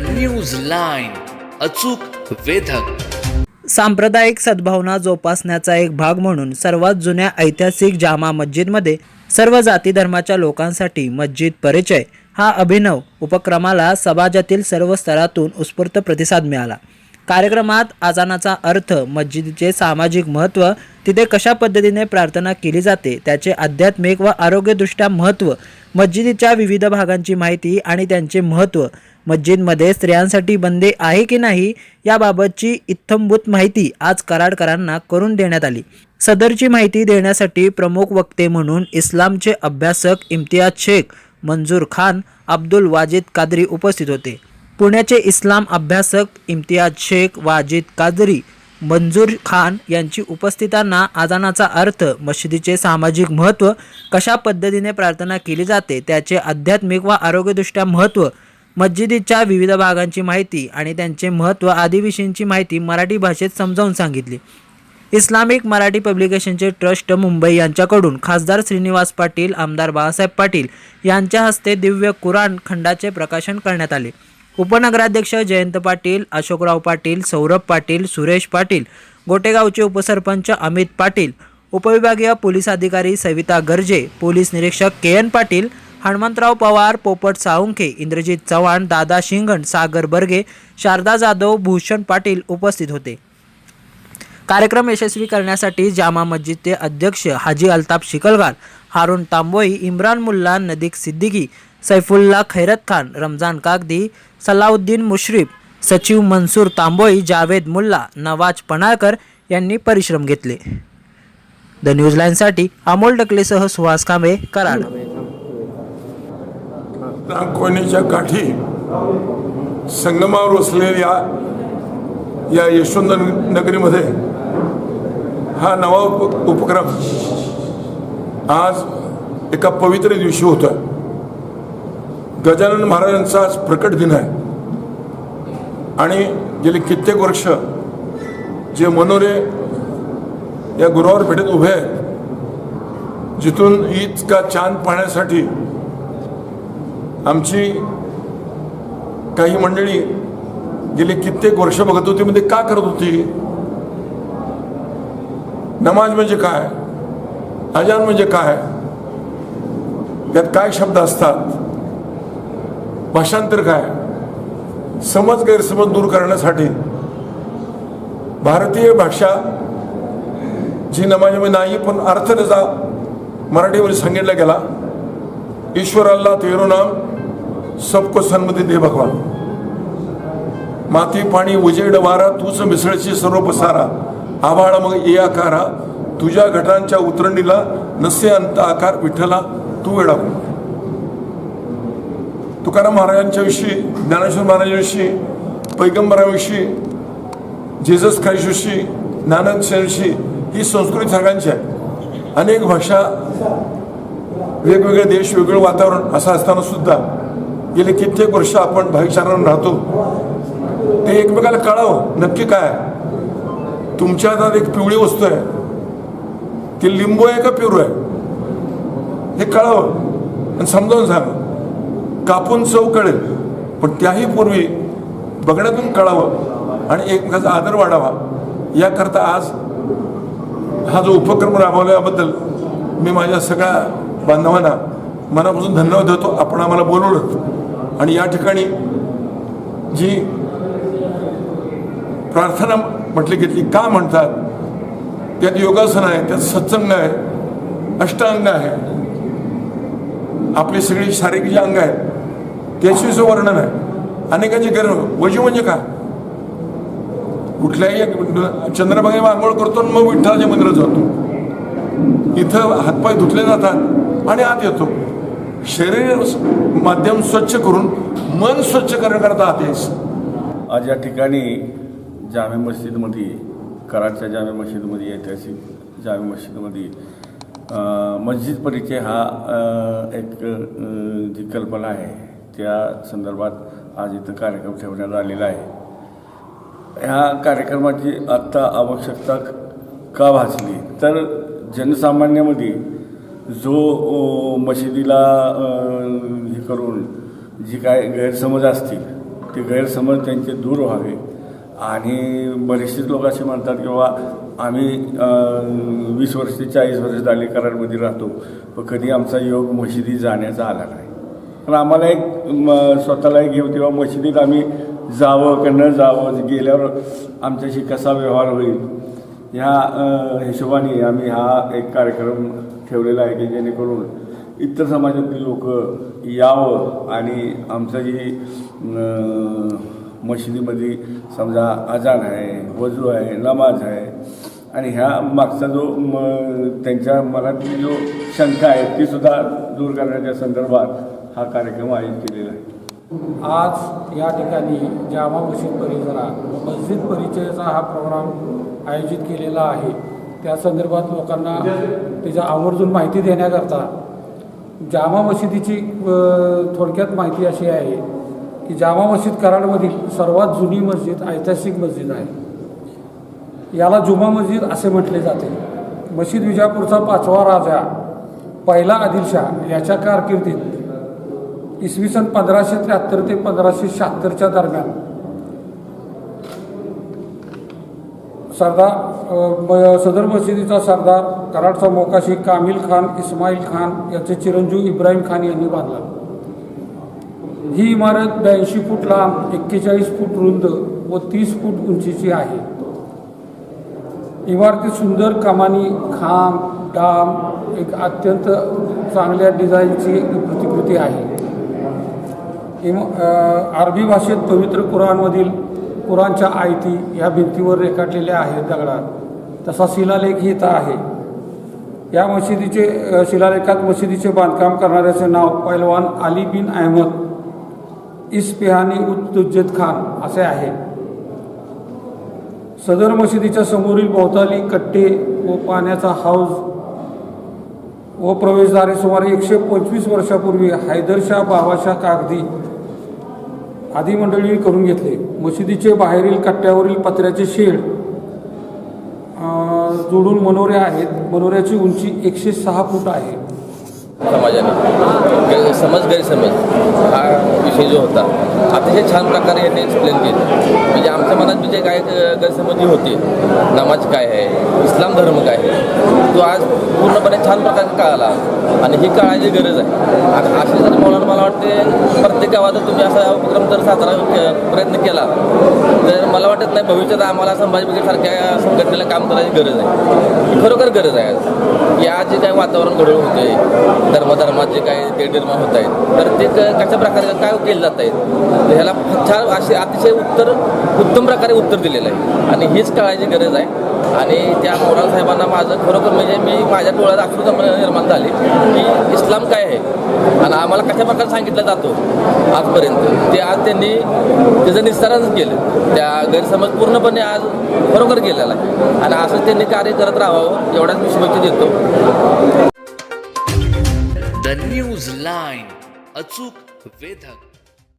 News line अचूक वेधक. सांप्रदायिक सद्भावना जोपासण्याचा एक भाग म्हणून सर्वात जुन्या ऐतिहासिक जामा मस्जिदमध्ये सर्व जाती धर्माच्या लोकांसाठी मस्जिद परिचय हा अभिनव उपक्रमाला समाजातील सर्व स्तरातून उत्स्फूर्त प्रतिसाद मिळाला. कार्यक्रमात आजानाचा अर्थ मस्जिदीचे सामाजिक महत्त्व तिथे कशा पद्धतीने प्रार्थना केली जाते त्याचे आध्यात्मिक व आरोग्यदृष्ट्या महत्त्व मस्जिदीच्या विविध भागांची माहिती आणि त्यांचे महत्त्व मस्जिदमध्ये स्त्रियांसाठी बंदे आहे की नाही याबाबतची इत्थंभूत माहिती आज कराडकरांना करून देण्यात आली. सदरची माहिती देण्यासाठी प्रमुख वक्ते म्हणून इस्लामचे अभ्यासक इम्तियाज शेख मंजूर खान अब्दुल वाजिद कादरी उपस्थित होते. पुण्याचे इस्लाम अभ्यासक इम्तियाज शेख वाजिद कादरी मंजूर खान यांची उपस्थितांना आजानाचा अर्थ मशिदीचे सामाजिक महत्त्व कशा पद्धतीने प्रार्थना केली जाते त्याचे आध्यात्मिक व आरोग्यदृष्ट्या महत्त्व मस्जिदीच्या विविध भागांची माहिती आणि त्यांचे महत्त्व आदीविषयींची माहिती मराठी भाषेत समजावून सांगितली. इस्लामिक मराठी पब्लिकेशनचे ट्रस्ट मुंबई यांच्याकडून खासदार श्रीनिवास पाटील आमदार बाळासाहेब पाटील यांच्या हस्ते दिव्य कुराण खंडाचे प्रकाशन करण्यात आले. उपनगराध्यक्ष जयंत पाटील अशोकराव पाटील सौरभ पाटील सुरेश पाटील गोटेगावचे उपसरपंच अमित पाटील उपविभागीय पोलीस अधिकारी सविता गर्जे पोलीस निरीक्षक के एन पाटील हनुमंतराव पवार पोपट साळुंखे इंद्रजित चव्हाण दादा शिंगण सागर बर्गे शारदा जाधव भूषण पाटील उपस्थित होते. कार्यक्रम यशस्वी करण्यासाठी जामा मस्जिदचे अध्यक्ष हाजी अल्ताफ शिकलगार हारून तांबोई इम्रान मुल्ला नदीक सिद्दीकी सैफुल्ला खैरत खान रमजान कागदी सलाउद्दीन मुश्रीफ सचिव मनसूर तांबोई जावेद मुल्ला नवाज पणाळकर यांनी परिश्रम घेतले. द न्यूज लाईनसाठी अमोल डकलेसह सुहास कांबे कराड. नागकोणीच्या काठी संगमावर वसलेल्या या यशवंत नगरीमध्ये हा नवा उप उपक्रम आज एका पवित्र दिवशी होता गजानन महाराजांचा आज प्रकट दिन आहे. आणि गेले कित्येक वर्ष जे मनोरे या गुरुवार पेठेत उभे आहेत जिथून इतका चांद पाहण्यासाठी आमची काही मंडळी गेली कित्येक वर्ष बघत होती म्हणजे का करत होती? नमाज म्हणजे काय? अजान म्हणजे काय? त्यात काय शब्द असतात? भाषांतर काय? समज गैरसमज दूर करण्यासाठी भारतीय भाषा जी नमाजमध्ये नाही पण अर्थ त्याचा मराठीमध्ये सांगितला गेला ईश्वर अल्ला तेरो नाम सबको सन्मती दे भगवान। माती पाणी उजेड वारा तूच मिसळची सर्व पसारा आभाळा मग ये आकारा। तुझ्या घटांच्या उतरणीला नसे अंत आकार विठ्ठला तू वेळा तुकाराम महाराजांच्या विषयी ज्ञानेश्वर महाराजांविषयी पैगंबराविषयी जेजस ख्राईशविषयी नानक सेनविषयी ही संस्कृती सगळ्यांची आहे अनेक भाषा वेगवेगळे देश वेगवेगळं वातावरण असं असताना सुद्धा गेले कित्येक वर्ष आपण भाईचारानं राहतो. ते एकमेकाला कळावं नक्की काय? तुमच्या हातात एक पिवळी वस्तू आहे. ती लिंबू आहे का पिरू आहे? हे कळावं आणि समजावून सांग. कापून चव कळेल पण त्याही पूर्वी बघण्यातून कळावं आणि एकमेकाचा आदर वाढावा. याकरता आज हा जो उपक्रम राबवल्याबद्दल मी माझ्या सगळ्या बांधवांना मनापासून धन्यवाद देतो. आपण आम्हाला बोलवलं. आणि या ठिकाणी जी प्रार्थना म्हटली घेतली का म्हणतात? त्यात योगासन आहे त्यात सत्संग आहे अष्टांग आहे. आपली सगळी शारीरिक जी अंग आहेत त्याची वर्णन आहे. अनेकांची गरज वजू म्हणजे काय कुठल्याही एक आंघोळ करतो आणि मग विठ्ठलाच्या मंदिरात जातो. इथं हातपाय धुतले जातात आणि आत येतो. शरीर माध्यम स्वच्छ करून मन स्वच्छ करण्याकरता आदेश आज या ठिकाणी जामे मस्जिदमध्ये कराडच्या जामे मस्जिदमध्ये ऐतिहासिक जामे मस्जिदमध्ये मस्जिद परिचय हा एक जी कल्पना आहे त्या संदर्भात आज इथं कार्यक्रम ठेवण्यात आलेला आहे. ह्या कार्यक्रमाची आत्ता आवश्यकता का भासली? तर जनसामान्यामध्ये जो मशिदीला हे करून जी काय गैरसमज असतील ते गैरसमज त्यांचे दूर व्हावे. आणि बरेचसेच लोक असे म्हणतात की बाबा आम्ही वीस वर्ष चाळीस वर्ष झाले कराडमध्ये राहतो पण कधी आमचा योग मशिदी जाण्याचा आला नाही. पण आम्हाला एक म, स्वतःला एक घेऊ तेव्हा मशिदीत आम्ही जावं का न जावं गेल्यावर आमच्याशी कसा व्यवहार होईल ह्या हिशोबाने आम्ही हा एक कार्यक्रम ठेवलेला आहे की जेणेकरून इतर समाजातील लोक यावं आणि आमचं जी मशिदीमध्ये समजा अजान आहे वजू आहे नमाज आहे आणि ह्या मागचा जो म त्यांच्या मनातली जो शंका आहे ती सुद्धा दूर करण्याच्या संदर्भात हा कार्यक्रम आयोजित केलेला आहे. आज या ठिकाणी जामा मशीद परिसरात मस्जिद परिचयाचा हा प्रोग्राम आयोजित केलेला आहे. त्या संदर्भात लोकांना त्याच्या आवर्जून माहिती देण्याकरता जामा मशिदीची थोडक्यात माहिती अशी आहे की जामा मशीद कराडमधील सर्वात जुनी मस्जिद ऐतिहासिक मस्जिद आहे. याला जुमा मस्जिद असे म्हटले जाते. मशीद विजापूरचा पाचवा राजा पहिला आदिलशाह याच्या कारकिर्दीत इसवी सन पंधराशे त्र्याहत्तर ते पंधराशे शहात्तरच्या दरम्यान सरदार म- सदर मशिदीचा सरदार कराडचा मोकाशी कामिल खान इस्माईल खान याचे चिरंजीव इब्राहिम खान यांनी बांधला. ही इमारत ब्याऐंशी फूट लांब एक्केचाळीस फूट रुंद व तीस फूट उंचीची आहे. इमारतीत सुंदर कमानी खांब डाम एक अत्यंत चांगल्या डिझाईनची प्रतिकृती आहे. इम अरबी भाषेत पवित्र कुराणमधील कुराणच्या आयती ह्या भिंतीवर रेखाटलेल्या आहेत दगडात. तसा शिलालेख इथं आहे. या मशिदीचे शिलालेखात मशिदीचे बांधकाम करणाऱ्याचे नाव पैलवान अली बिन अहमद इस्पिहानी उद्दुज्जत खान असे आहे. सदर मशिदीच्या समोरील भोवताली कट्टे व पाण्याचा हाऊस व प्रवेशद्वारे सुमारे एकशे पंचवीस वर्षापूर्वी हैदरशाह बाबाशाह कागदी आदी मंडळी करून घेतले. मशिदीचे बाहेरील कट्ट्यावरील पत्र्याचे शेड जोडून मनोरे आहेत. मनोऱ्याची उंची एकशे सहा फूट आहे. समाजाने. समज गैरसमज हा विषय जो होता. अतिशय छान प्रकारे यांनी एक्सप्लेन केलं. म्हणजे आमच्या मनात म्हणजे काय गैरसमजी होती नमाज काय आहे इस्लाम धर्म काय आहे तो आज पूर्णपणे छान प्रकारे कळाला. आणि ही कळायची गरज आहे. आणि अशी जर म्हणून मला वाटते. प्रत्येक गावात तुम्ही असा उपक्रम जर साजरा प्रयत्न केला तर मला वाटत नाही भविष्यात आम्हाला संभाजी सारख्या संघटनेला काम करायची गरज आहे. खरोखर गरज आहे आज. या जे काही वातावरण घडवून होते धर्मधर्मात जे काही ते निर्माण होत आहेत तर ते कशा प्रकारे काय केले जात आहेत तर ह्याला छान असे अतिशय उत्तर उत्तम प्रकारे उत्तर दिलेलं आहे. आणि हीच कळायची गरज आहे. आणि त्या मोराल साहेबांना माझं खरोखर म्हणजे मी माझ्या डोळ्यात आकृता निर्माण झाली की इस्लाम काय आहे? आणि आम्हाला कशा प्रकारे सांगितलं जातो आजपर्यंत? ते आज त्यांनी त्याचं निस्तारण केलं. त्या गैरसमज पूर्णपणे आज खरोखर गेलेला आहे. आणि असं त्यांनी कार्य करत राहावं एवढ्याच मी शुभेच्छा देतो. द न्यूज लाईन अचूक वेधक.